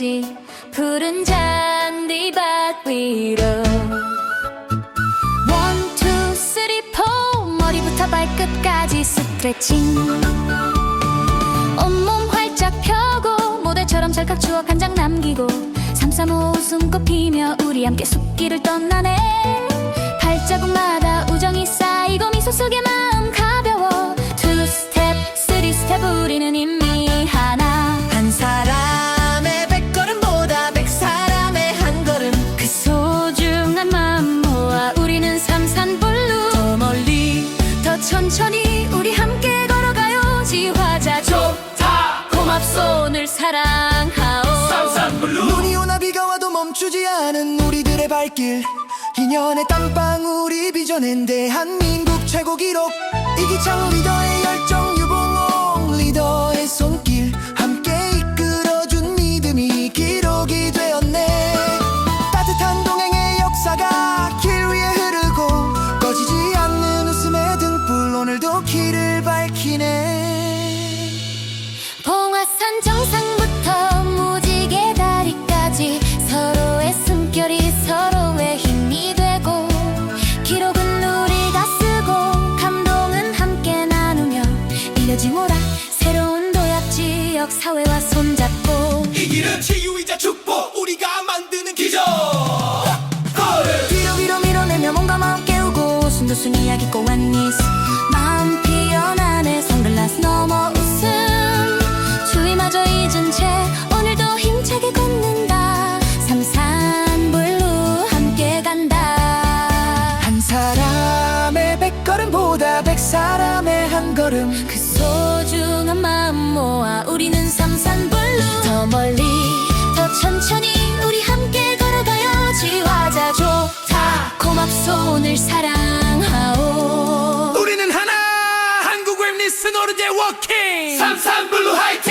없이 푸른 잔디밭 위로. 원, 투, 쓰리, 포 머리부터 발끝까지 스트레칭. 온몸 활짝 펴고 모델처럼 찰칵 추억 한 장 남기고 삼삼오 웃음꽃 피며 우리 함께 숲길을 떠나네. 발자국마다 우정이 쌓이고 미소 속에 마음 멈추지 않은 우리들의 발길. 인연의 땀방울이 빚어낸 대한민국 최고 기록. 이기창 리더 모라. 새로운 도약 지역 사회와 손잡고. 이 길은 치유이자 축복 우리가 만드는 기적. 위로 위로 밀어내며 몸과 마음 깨우고 웃음도 순 이야기 꼬안니스 마음 사람의 한 걸음. 그 소중한 마음 모아 우리는 삼산블루 더 멀리 더 천천히 우리 함께 걸어가요 지화자 좋다. 고맙소 늘 사랑하오. 우리는 하나 한국 웹리스 노르제 워킹. 삼삼블루 화이팅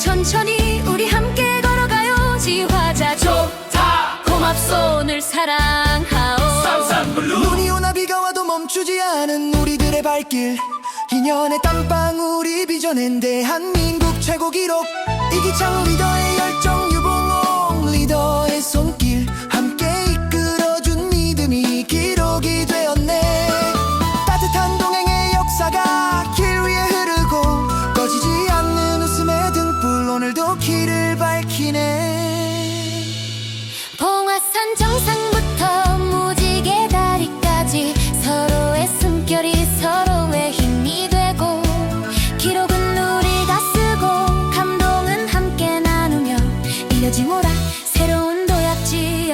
천천히 우리 함께 걸어가요. 지화자 좋다. 고맙소. 늘 사랑하오. 삼삼블루. 눈이 오나 비가 와도 멈추지 않은 우리들의 발길. 인연의 땀방울이 빚어낸 대한민국 최고 기록. 이기창 리더의 열정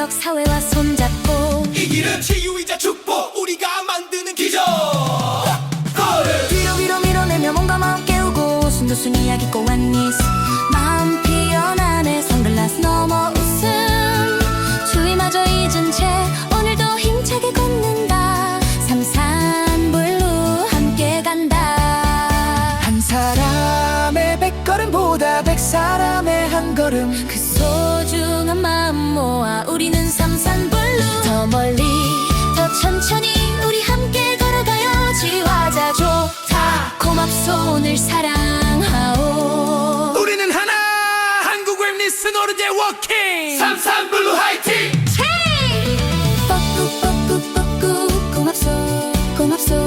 지역 사회와 손잡고 이 길은 치유이자 축복 우리가 만드는 기적. 위로 위로 밀어내며 몸과 마음 깨우고 웃음도 순 이야기 꼬안니스 마음 피어나네 선글라스 넘어 웃음. 추위마저 잊은 채 오늘도 힘차게 걷는다. 삼산블루 함께 간다. 한 사람의 백걸음보다 백 사람의 한 걸음. 그 우리는 삼산블루 더 멀리 더 천천히 우리 함께 걸어가요. 지화자조 다. 고맙소. 오늘 사랑하오. 우리는 하나 한국 웹리스 노르제 워킹. 삼산블루 화이팅! 뽀꾸 뽀꾸 뽀꾸. 고맙소. 고맙소.